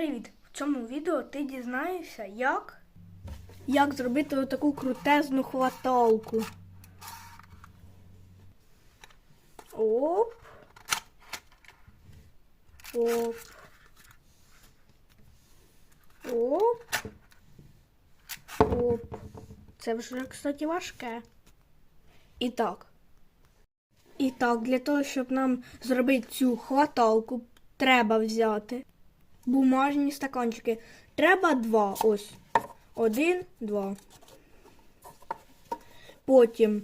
Привіт! В цьому відео ти дізнаєшся, як, як зробити таку крутезну хваталку. Оп. Оп. Оп. Оп. Це вже, кстати, важке. І так. І так, для того, щоб нам зробити цю хваталку, треба взяти бумажні стаканчики. Треба два. Ось. Один, два. Потім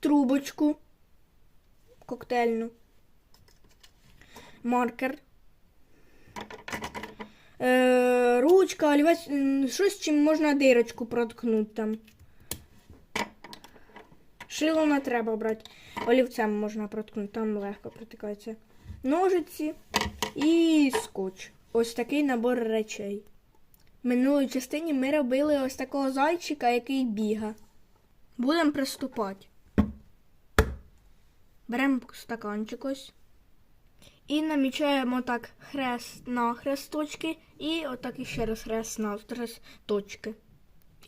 трубочку коктейльну. Маркер. Е, ручка, олівець, щось, чим можна дирочку проткнути там. Шило не треба брати. Олівцем можна проткнути, там легко протикається. Ножиці і скотч. Ось такий набор речей. В минулій частині ми робили ось такого зайчика, який біга. Будемо приступати. Беремо стаканчик ось. І намічаємо так хрест на хресточки і отак іще раз хрест на хресточки.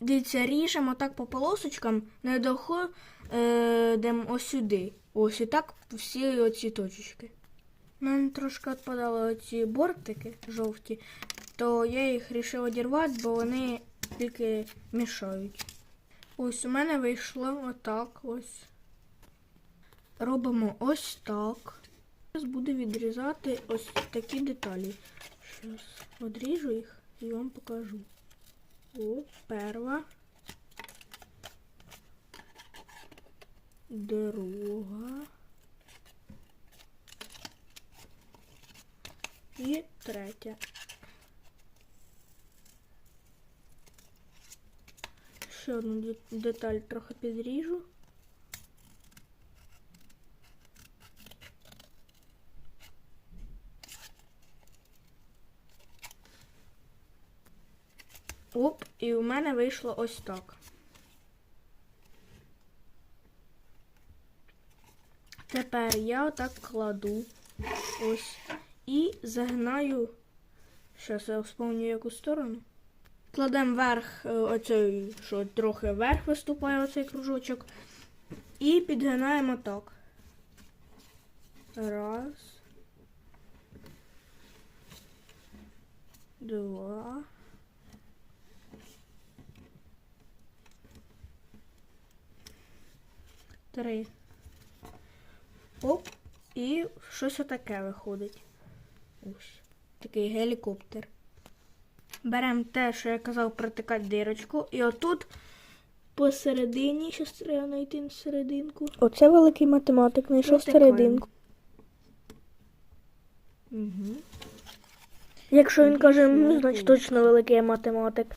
Дивіться, ріжемо так по полосочкам, не доходимо ось сюди. Ось і так всі оці точечки. Мене трошки відпадали оці бортики жовті, то я їх вирішив одірвати, бо вони тільки мішають. Ось у мене вийшло отак ось. Робимо ось так. Зараз буду відрізати ось такі деталі. Зараз одріжу їх і вам покажу. О, перша. Друга. І третя. Ще одну деталь трохи підріжу. Оп, і у мене вийшло ось так. Тепер я отак кладу ось і загинаю. Зараз я вспомню яку сторону. Кладемо вверх е, оцей, що трохи вверх виступає оцей кружочок. І підгинаємо так. Раз. Два. Три. Оп. І щось отаке виходить. Ось. Такий гелікоптер. Беремо те, що я казав, протикати дирочку. І отут посередині, щас треба знайти серединку. Оце великий математик знайшов серединку. Угу. Якщо він каже, ну, значить точно великий математик.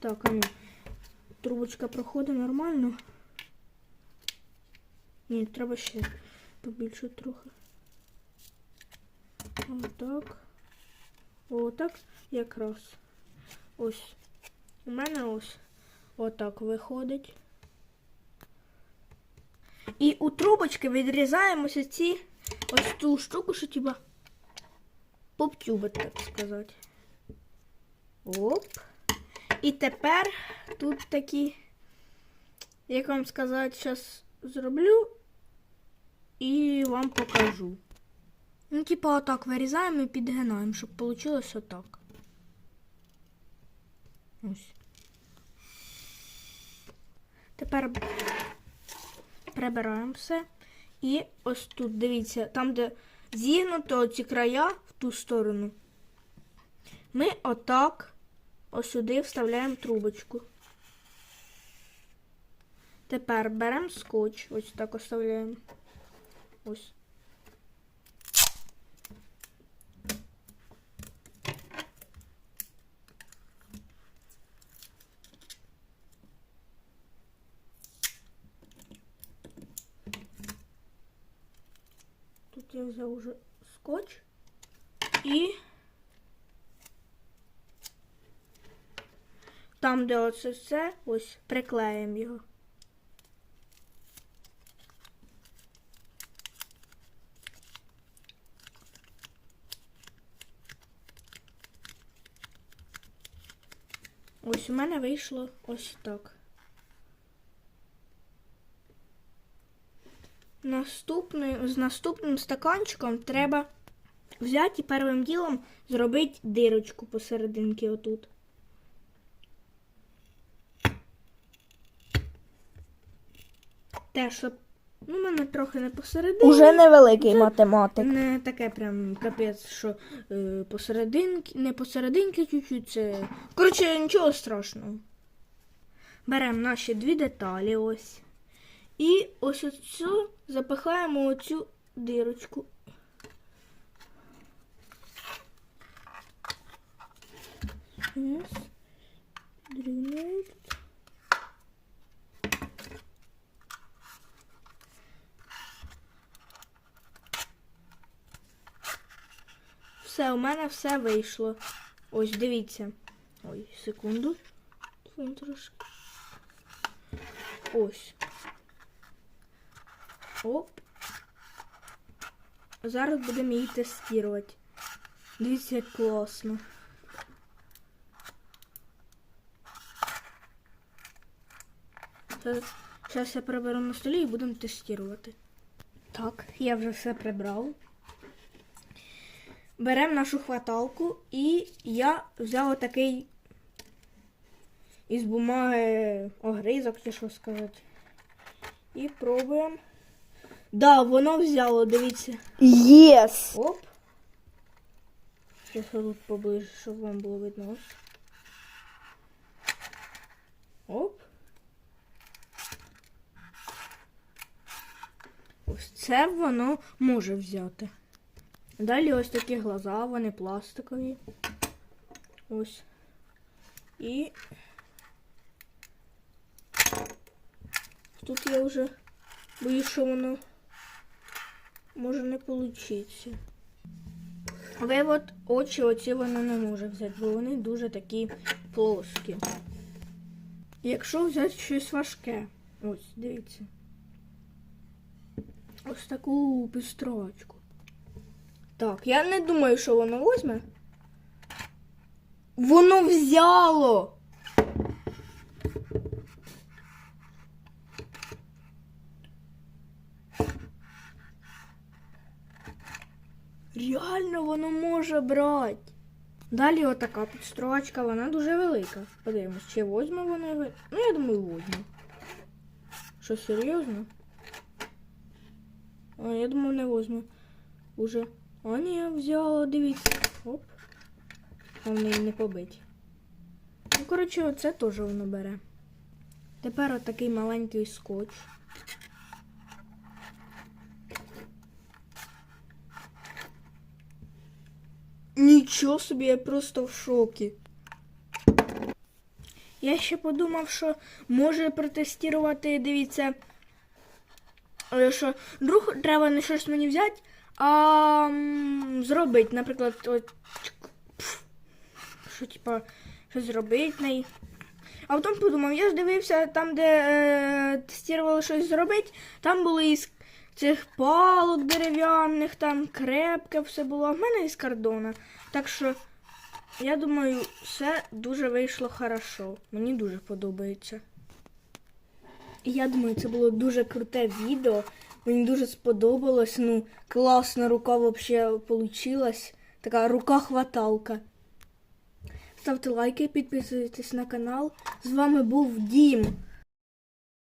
Так, а ну. Трубочка проходить нормально. Ні, треба ще побільше трохи. Отак. Отак якраз. Ось. У мене ось отак виходить. І у трубочки відрізаємо ось ці ось цю штуку, що типа поптюбить, так сказати. Оп. І тепер тут такі, як вам сказати, зараз зроблю і вам покажу. Ну, типа, отак вирізаємо і підгинаємо, щоб вийшло отак. Ось. Тепер прибираємо все. І ось тут, дивіться, там, де зігнуто ці края в ту сторону. Ми отак ось сюди вставляємо трубочку. Тепер беремо скотч, ось так оставляємо. Ось. Тут я взяв уже скотч і там, де оце все, ось приклеїмо його. Ось у мене вийшло ось так. Наступний, з наступним стаканчиком треба взяти і першим ділом зробити дирочку посерединки отут. Те, щоб ну, в мене трохи не посередині. Уже невеликий Вже математик. Не таке прям капець, що е, посерединки, не посерединки чуть-чуть, це. Коротше, нічого страшного. Беремо наші дві деталі ось. І ось оцю запихаємо оцю дирочку. Раз. Дрібною Все, у мене все вийшло. Ось, дивіться. Ой, секунду. Ось. Оп. Зараз будемо її тестувати. Дивіться, як класно. Зараз я приберу на столі і будемо тестувати. Так, я вже все прибрав. Беремо нашу хваталку і я взяв такий із бумаги огризок, чи що сказати. І пробуємо. Да, воно взяло, дивіться. Єс! Оп. Зараз тут поближе, щоб вам було видно. Ось. Оп. Ось це воно може взяти. Далі ось такі глаза, вони пластикові. Ось. І тут я вже боюсь, що воно може не получиться. Але от очі оці воно не може взяти, бо вони дуже такі плоскі. Якщо взяти щось важке, ось, дивіться. Ось таку пістрочку. Так, я не думаю, що воно возьме. Воно взяло. Реально воно може брати. Далі отака підстрочка, вона дуже велика. Подивимось, чи возьме воно. Ну, я думаю, возьме. Що, серйозно? А, я думаю, не возьме. Уже. А ні, взяла, дивіться. Оп. Головне не побить. Ну, коротше, оце теж воно бере. Тепер отакий маленький скотч. Нічого собі, я просто в шокі. Я ще подумав, що може протестувати, дивіться, е, що друг треба не щось мені взяти, а м, зробити, наприклад, от, що типа, щось зробити неї. А потім подумав, я ж дивився там, де е, тестували щось зробити, там були із цих палок дерев'яних, там крепке все було, в мене із кордона. Так що, я думаю, все дуже вийшло хорошо. Мені дуже подобається. І я думаю, це було дуже круте відео. Мені дуже сподобалось. Ну, класна рука взагалі вийшла. Така рука-хваталка. Ставте лайки, підписуйтесь на канал. З вами був Дім.